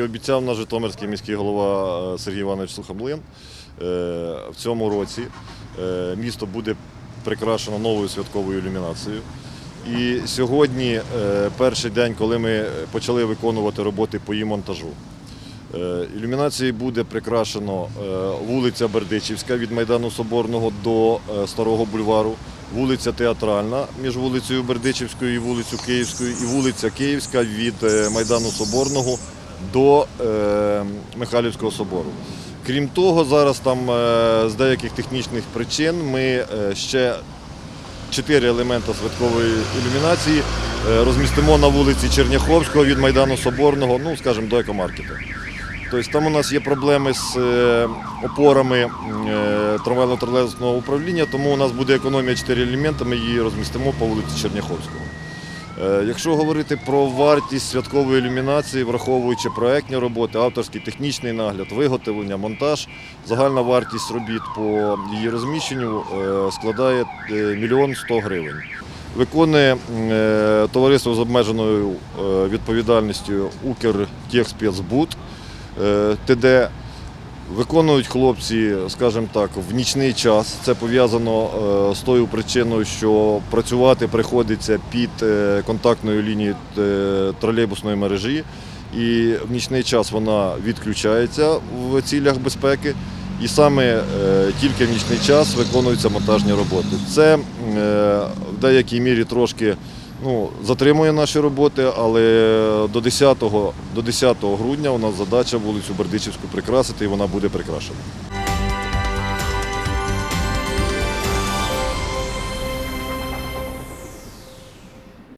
і обіцяв наш Житомирський міський голова е, Сергій Іванович Сухомлин, е, в цьому році е, місто буде прикрашено новою святковою ілюмінацією. І сьогодні перший день, коли ми почали виконувати роботи по її монтажу. Ілюмінацією буде прикрашено вулиця Бердичівська від Майдану Соборного до Старого бульвару, вулиця Театральна між вулицею Бердичівською і вулицею Київською, і вулиця Київська від Майдану Соборного до е, Михайлівського собору. Крім того, зараз там е, з деяких технічних причин ми е, ще чотири елемента святкової ілюмінації розмістимо на вулиці Черняховського від Майдану Соборного, ну, скажімо, до екомаркету. Тобто там у нас є проблеми з опорами е, трамвайно-тролейбусного управління, тому у нас буде економія 4 елемента, ми її розмістимо по вулиці Черняховського. Е, Якщо говорити про вартість святкової ілюмінації, враховуючи проектні роботи, авторський технічний нагляд, виготовлення, монтаж, загальна вартість робіт по її розміщенню е, складає е, мільйон 100 гривень. Виконує товариство з обмеженою відповідальністю Укртехспецбуд ТД. Виконують хлопці, скажімо так, в нічний час. Це пов'язано е, з тою причиною, що працювати приходиться під е, контактною лінією е, тролейбусної мережі, і в нічний час вона відключається в цілях безпеки. І саме тільки в нічний час виконуються монтажні роботи. Це в деякій мірі трошки ну, затримує наші роботи, але до 10, до 10 грудня у нас задача вулицю Бердичівську прикрасити, і вона буде прикрашена.